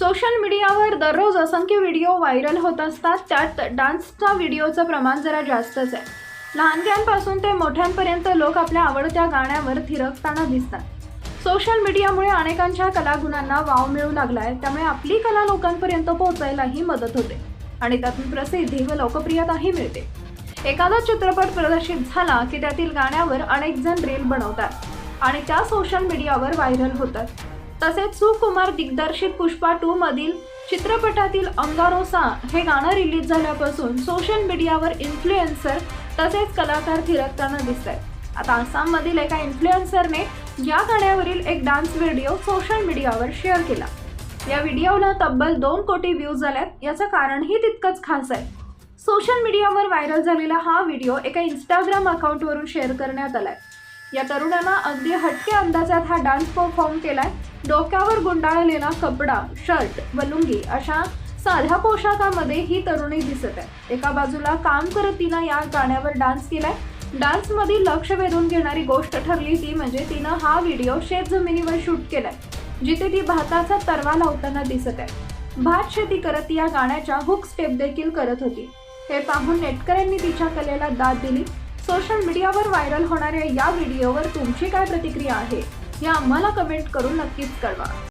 Social मीडियावर दररोज असंख्य व्हिडिओ व्हायरल होत असतात. त्यात डान्सच्या व्हिडिओचं प्रमाण जरा जास्तच आहे. लहानग्यांपासून ते मोठ्यांपर्यंत लोक आपल्या आवडत्या गाण्यावर थिरकताना दिसतात. सोशल मीडियामुळे अनेकांच्या कलागुणांना वाव मिळू लागलाय. त्यामुळे आपली कला लोकांपर्यंत पोहोचायलाही मदत होते. आणि त्यातून प्रसिद्धी व लोकप्रियताही मिळते. एखादा चित्रपट प्रदर्शित झाला की त्यातील गाण्यावर अनेक जण रील बनवतात. आणि त्या सोशल मीडियावर व्हायरल होतात. तसेच सुकुमार दिग्दर्शित पुष्पा टू मधील चित्रपटातील अंगारोसा हे गाणं रिलीज झाल्यापासून सोशल मीडियावर इन्फ्लुएन्सर तसेच कलाकार थिरकताना दिसत आहेत आता आसाममधील एका इन्फ्लुएन्सरने या गाण्यावरील एक डान्स व्हिडिओ सोशल मीडियावर शेअर केला. या व्हिडिओला तब्बल दोन कोटी व्ह्यूज झाल्यात याचं कारणही तितकंच खास आहे. सोशल मीडियावर व्हायरल झालेला हा व्हिडिओ एका इंस्टाग्राम अकाउंटवरून शेअर करण्यात आलाय. या तरुणानं अगदी हटके अंदाजात हा डान्स परफॉर्म केलाय. डोक्यावर गुंडाळलेला कपडा शर्ट व लुंगी अशा साध्या पोशाखामध्ये ही तरुणी दिसत आहे. एका बाजूला काम करत तिनं या गाण्यावर डान्स केलाय. डान्समध्ये लक्ष वेधून घेणारी गोष्ट ठरली ती म्हणजे तिनं हा व्हिडिओ शेत जमिनीवर शूट केलाय जिथे ती भाताचा तरवा लावताना दिसत आहे. भात शेती करत या गाण्याच्या हुक स्टेप देखील करत होती. हे पाहून नेटकऱ्यांनी तिच्या कलेला दाद दिली. सोशल मीडियावर व्हायरल होणाऱ्या या व्हिडिओवर तुमची काय प्रतिक्रिया आहे? हे आम्हाला कमेंट करून नक्कीच कळवा.